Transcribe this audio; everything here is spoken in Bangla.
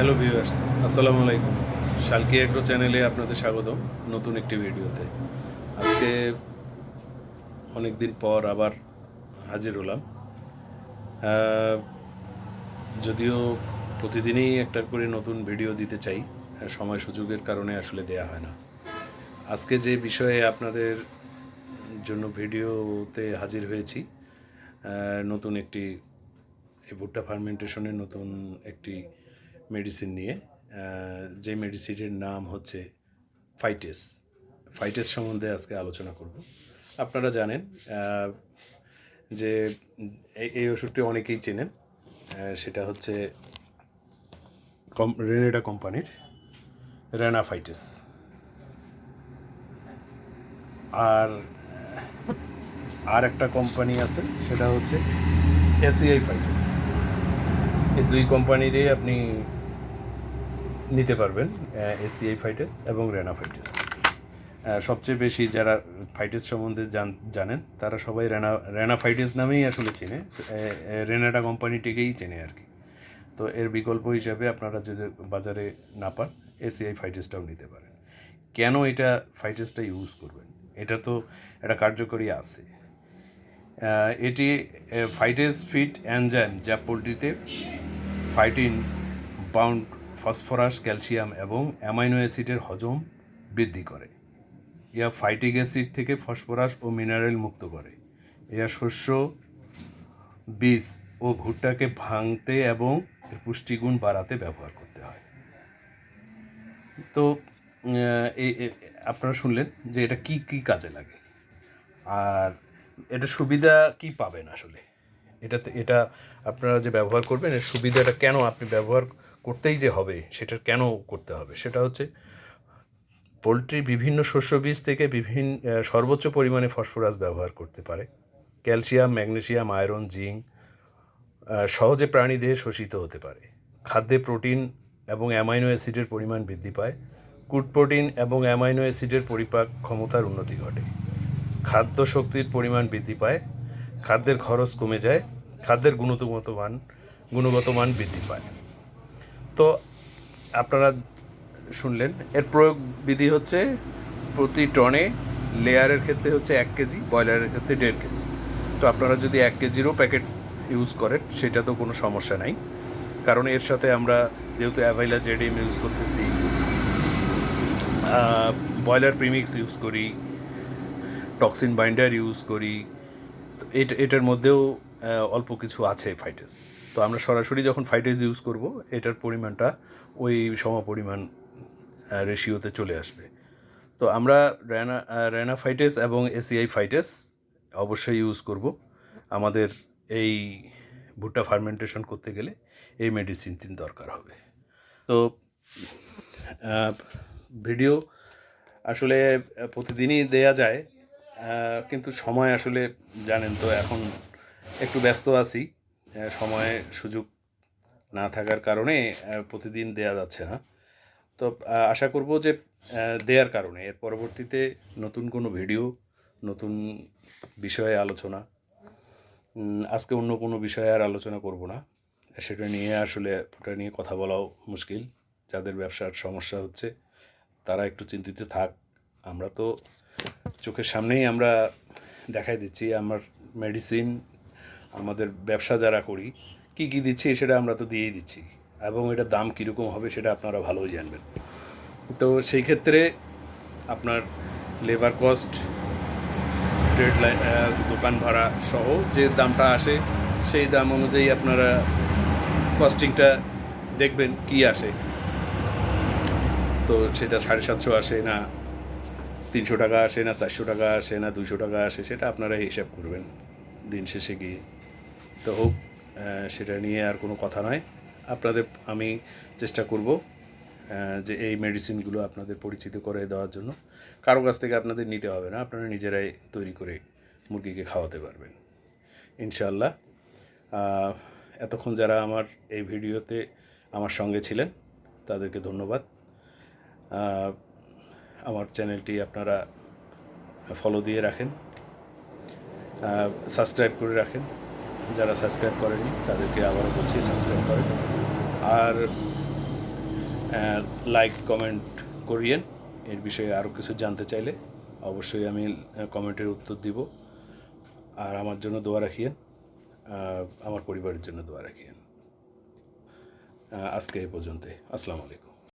হ্যালো ভিউয়ার্স আসসালামু আলাইকুম শালকি এগ্রো চ্যানেলে আপনাদের স্বাগত নতুন একটি ভিডিওতে। আজকে অনেক দিন পর আবার হাজির হলাম। যদিও প্রতিদিনই একটা করে নতুন ভিডিও দিতে চাই সময় সুযোগের কারণে আসলে দেয়া হয় না। আজকে যে বিষয়ে আপনাদের জন্য ভিডিওতে হাজির হয়েছি নতুন একটি ভুট্টা ফার্মেন্টেশনের নতুন একটি মেডিসিন নিয়ে যে মেডিসিনের নাম হচ্ছে ফাইটেস ফাইটেস সম্বন্ধে আজকে আলোচনা করব। আপনারা জানেন যে এই- এই ওষুধটি অনেকেই চেনেন সেটা হচ্ছে কম রেনেডা কোম্পানির রেনাফাইটিস আর আর একটা কোম্পানি আছে, সেটা হচ্ছে এসিআই ফাইটিস এই দুই কোম্পানিরই আপনি নিতে পারবেন এসিআই ফাইটিস এবং রেনা ফাইটিস সবচেয়ে বেশি যারা ফাইটিস সম্বন্ধে জান- জানেন, তারা সবাই রেনা ফাইটিস নামেই আসলে চেনে রেনাটা কোম্পানিটিকেই চেনে আর কি। তো এর বিকল্প হিসাবে আপনারা যদি বাজারে না পান এসিআই ফাইটিসটাও নিতে পারেন। কেন এটা ফাইটিসটা ইউজ করবেন? এটা তো একটা কার্যকরী আছে। এটি ফাইটেস ফিট অ্যানজাইম যা পোলট্রিতে ফাইটিন বাউন্ড ফসফরাস, ক্যালসিয়াম এবং অ্যামাইনো অ্যাসিডের হজম বৃদ্ধি করে। ইয়া ফাইটিক অ্যাসিড থেকে ফসফরাস ও মিনারেল মুক্ত করে। ইয়া শস্য, বীজ ও ভুট্টাকে ভাঙতে এবং এর পুষ্টিগুণ বাড়াতে ব্যবহার করতে হয়। তো আপনারা শুনলেন যে এটা কি কি কাজে লাগে? আর এটা সুবিধা কি পাবেন আসলে? এটাতে, এটা আপনারা যে ব্যবহার করবেন, এর সুবিধাটা কেন আপনি ব্যবহার করতেই যে হবে সেটা কেন করতে হবে? সেটা হচ্ছে, পোলট্রি বিভিন্ন শস্য বীজ থেকে বিভিন্ন সর্বোচ্চ পরিমাণে ফসফরাস ব্যবহার করতে পারে। ক্যালসিয়াম, ম্যাগনেসিয়াম, আয়রন, জিঙ্ক সহজে প্রাণী দেহে শোষিত হতে পারে। খাদ্যে প্রোটিন এবং অ্যামাইনো অ্যাসিডের পরিমাণ বৃদ্ধি পায়। কুড প্রোটিন এবং অ্যামাইনো অ্যাসিডের পরিপাক ক্ষমতার উন্নতি ঘটে। খাদ্য শক্তির পরিমাণ বৃদ্ধি পায়। খাদ্যের খরচ কমে যায়, খাদ্যের গুণগত মান গুণগত মান বৃদ্ধি পায়। তো আপনারা শুনলেন, এর প্রয়োগ বিধি হচ্ছে প্রতি টনে লেয়ারের ক্ষেত্রে হচ্ছে এক কেজি ব্রয়লারের ক্ষেত্রে দেড় কেজি। তো আপনারা যদি এক কেজিরও প্যাকেট ইউজ করেন, সেটা তো কোনো সমস্যা নাই। কারণ এর সাথে আমরা যেহেতু অ্যাভাইলা জেডিএম ইউজ করতেছি ব্রয়লার প্রিমিক্স ইউজ করি, টক্সিন বাইন্ডার ইউজ করি এটার মধ্যেও অল্প কিছু আছে ফাইটেস তো আমরা সরাসরি যখন ফাইটেস ইউজ করব, এটার পরিমাণটা ওই সমপরিমাণ রেশিওতে চলে আসবে। তো আমরা র্যানা ফাইটেস এবং এসিআই ফাইটেস অবশ্যই ইউজ করব। আমাদের এই ভুট্টা ফার্মেন্টেশন করতে গেলে এই মেডিসিন তিন দরকার হবে। তো ভিডিও আসলে প্রতিদিনই দেয়া যায়। কিন্তু সময় আসলে জানেন তো, এখন একটু ব্যস্ত আছি। সময় সুযোগ না থাকার কারণে প্রতিদিন দেয়া যাচ্ছে না। তো আশা করব যে দেয়ার কারণে। এর পরবর্তীতে নতুন কোনো ভিডিও, নতুন বিষয়ে আলোচনা আজকে অন্য কোনো বিষয়ে আর আলোচনা করব না। সেটা নিয়ে আসলে, ওটা নিয়ে কথা বলাও মুশকিল। যাদের ব্যবসার সমস্যা হচ্ছে, তারা একটু চিন্তিত থাক। আমরা তো চোখের সামনেই আমরা দেখাই দিচ্ছি আমার মেডিসিন আমাদের ব্যবসা যারা করি, কি কি দিচ্ছি সেটা আমরা তো দিয়েই দিচ্ছি। এবং এটার দাম কীরকম হবে সেটা আপনারা ভালোই জানবেন। তো সেই ক্ষেত্রে আপনার লেবার কস্ট ট্রেড লাইন দোকান ভাড়া সহ যে দামটা আসে, সেই দাম অনুযায়ী আপনারা কস্টিংটা দেখবেন কি আসে। তো সেটা সাড়ে সাতশো আসে না তিনশো টাকা আসে না, চারশো টাকা আসে না, দুশো টাকা আসে, সেটা আপনারা হিসাব করবেন দিন শেষে গিয়ে। তো হোক সেটা নিয়ে আর কোনো কথা নয়। আপনাদের, আমি চেষ্টা করব যে এই মেডিসিনগুলো আপনাদের পরিচিত করে দেওয়ার জন্য। কারও কাছ থেকে আপনাদের নিতে হবে না, আপনারা নিজেরাই তৈরি করে মুরগিকে খাওয়াতে পারবেন। ইনশাল্লাহ এতক্ষণ যারা আমার এই ভিডিওতে আমার সঙ্গে ছিলেন, তাদেরকে ধন্যবাদ। আমার চ্যানেলটি আপনারা ফলো দিয়ে রাখেন। সাবস্ক্রাইব করে রাখেন। যারা সাবস্ক্রাইব করেনি তাদেরকে আবারও বলছি সাবস্ক্রাইব করেন। আর লাইক কমেন্ট করিয়েন। এর বিষয়ে আরও কিছু জানতে চাইলে অবশ্যই আমি কমেন্টের উত্তর দিব। আর আমার জন্য দোয়া রাখিয়েন। আমার পরিবারের জন্য দোয়া রাখিয়েন। আজকে এই পর্যন্তই। আসসালামু আলাইকুম।